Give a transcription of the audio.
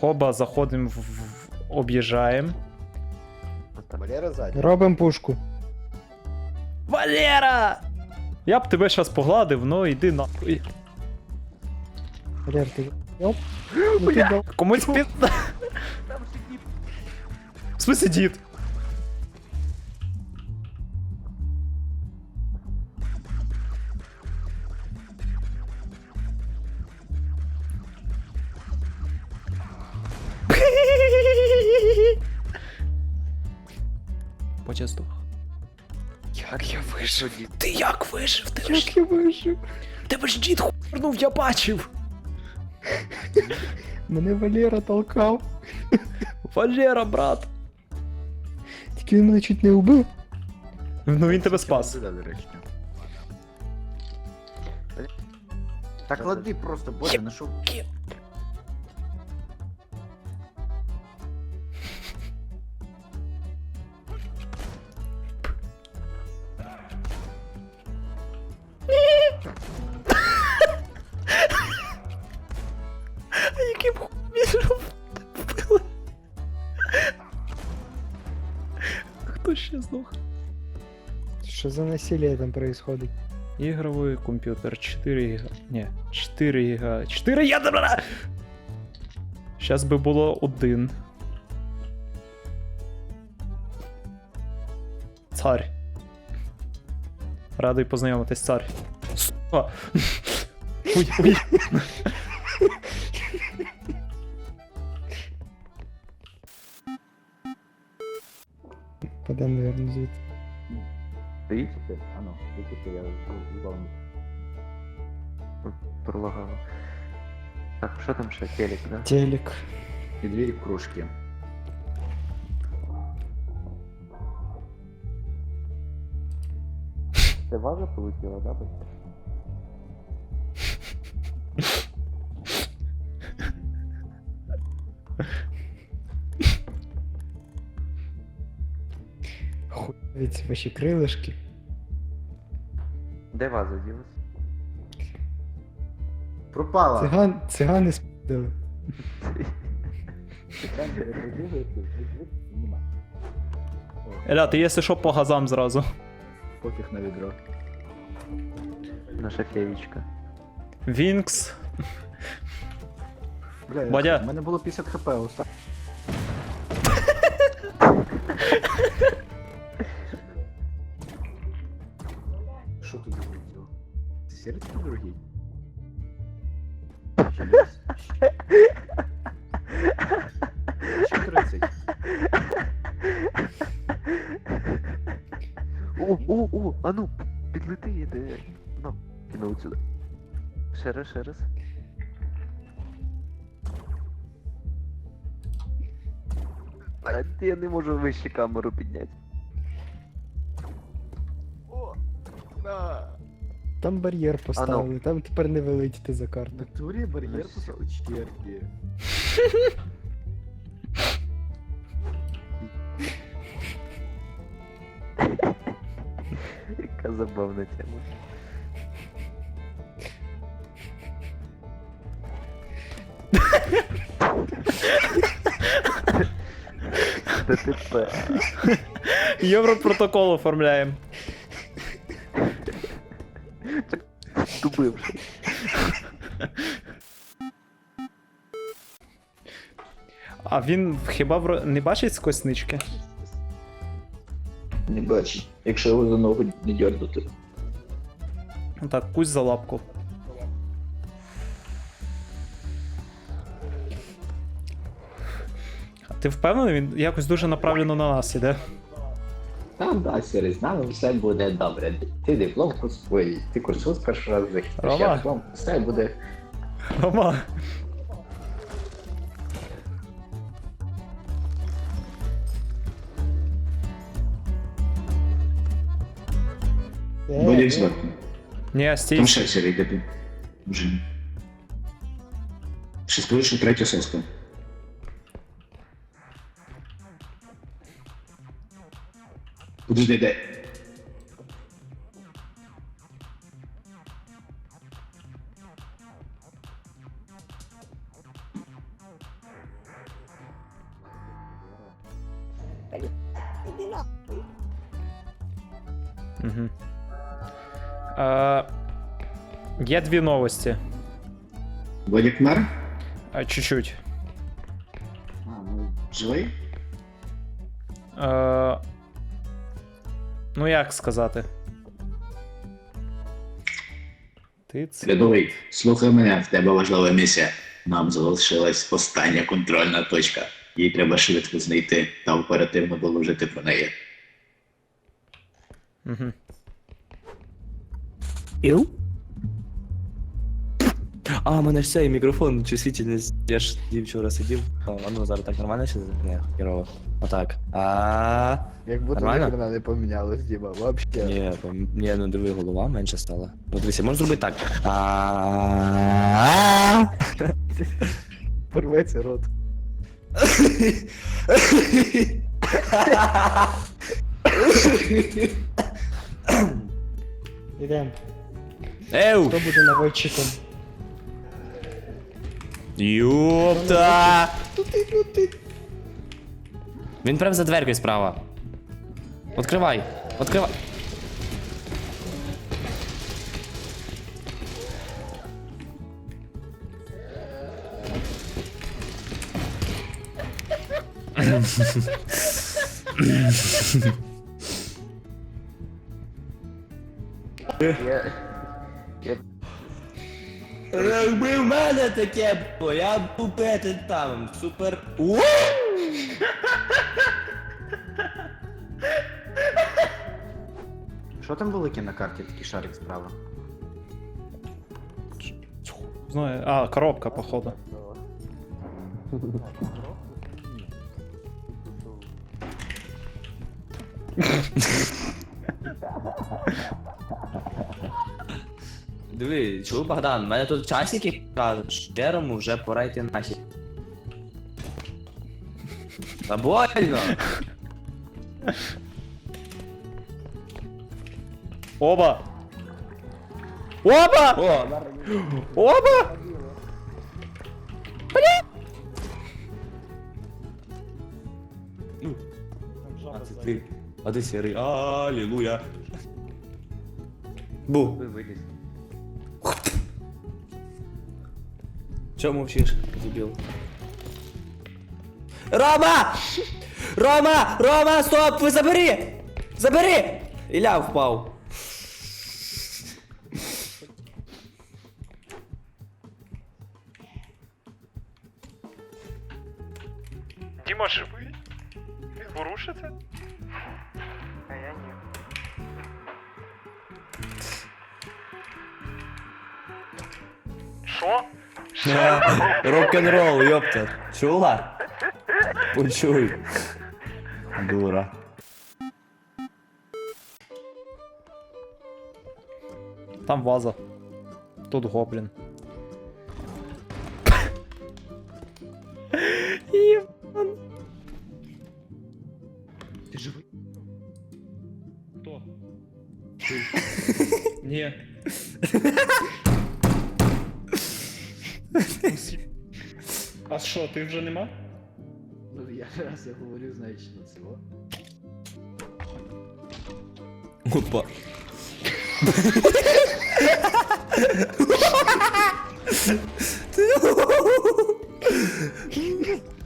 Хоба, заходимо в, в об'їжджаємо. Валера ззаді. Робимо пушку. Валера! Я б тебе щас погладив, ну йди нахуй. Валер, ти. Оп. Ну ти. Комусь під. В смысле дід? Почастух. Як я вижив? Ти як вижив? Ти ж Як я вижив? тебе ж дід хуйнув, я бачив. Мене Валера толкав. Валера, брат. Тільки він мене чуть не вбив. Ну він тебе спас. Так клади просто, Бодя, на Хто ще здох? Що за насилие там происходит? Ігровий комп'ютер 4 гіга. Ні, 4 гіга. 4 ядра! Щас би було один. Цар. Радий познайомитись, цар. Сука. Падем, наверное, звідти. Стоїть ти? А ну, випусти, я вам пролагав. Так, що там ще? Телек, да? Телек. І дві кружки. Це ваза полетіла, да? Ці ваші крилишки. Де ваза ділась? Пропала. Циган, цигани спідали. Нема. Еля, ти якщо що по газам зразу. Пофіг на відро. Наша феєчка. Вінкс. Бля, я- Бодя. в мене було 50 хп, остав. О, о, а ну, підлети, де. Ну, кинув сюди. Ще раз, ще раз. А я не можу вище камеру підняти. О! На! Там бар'єр поставили, там тепер не вилетіти за В карту. натурі бар'єр поставив черги. Забавна тема. ДТП. Європротокол оформляємо. Тубивши. А він хіба вро- не бачить з коснички? Не бачить, якщо його за ногу не дьорнути. Ну Так, кусь за лапку. А ти впевнений, він якось дуже направлено на нас іде? Там да, сірий, з нами все буде добре. Ти диплом присвоїть, ти курсус перший раз захистиш, Рома. я диплом, все буде. Рома. Более взлетный. Э, не астейся. Там шесть серий допил. Уже. Шестой, третью соску. Подожди, дай. Угу. Е, є дві новості. Бодік мер? Е, чуть-чуть. А, ну, живий? Е, ну як сказати? Ти це. Рядовий, слухай мене, в тебе важлива місія. Нам залишилась остання контрольна точка. Їй треба швидко знайти та оперативно доложити про неї. Угу. Іл? А, у мене ж цей мікрофон чувствительність. Я ж сидів вчора сидів. О, а ну зараз так нормально ще не хірово. Отак. А. Як будто Нормально? ніхрена не помінялось, Діма, вообще. Ні, пом- ні, ну диви, голова менше стала. Ну дивися, можеш зробити так. А. Порветься рот. Ідем. Еу! Хто буде наводчиком? Юпта! Він прям за дверкою справа. Откривай! Откривай! Якби в мене таке було, я б був пети там, супер. Ууу! Що там велике на карті, такий шарик справа? Знаю. А, коробка, походу. Диви, чув Богдан, мене тут часики кажуть, щерому вже пора йти нахід. Та больно! Оба! Оба! О, Оба! а це ти. А ти сірий. Алілуя. Бу. Ви виліз. Чого мовчиш, дебіл? Рома! Рома! Рома, стоп! Ви забери! Забери! Ілля впав. Діма живий? Він ворушиться? А я ні. Що? Рок-н-рол, ёпта. Чула? Почуй. Дура. Там ваза. Тут гоблін. А що, ти вже нема? Ну я раз я говорю, знаєш, на цього. Опа.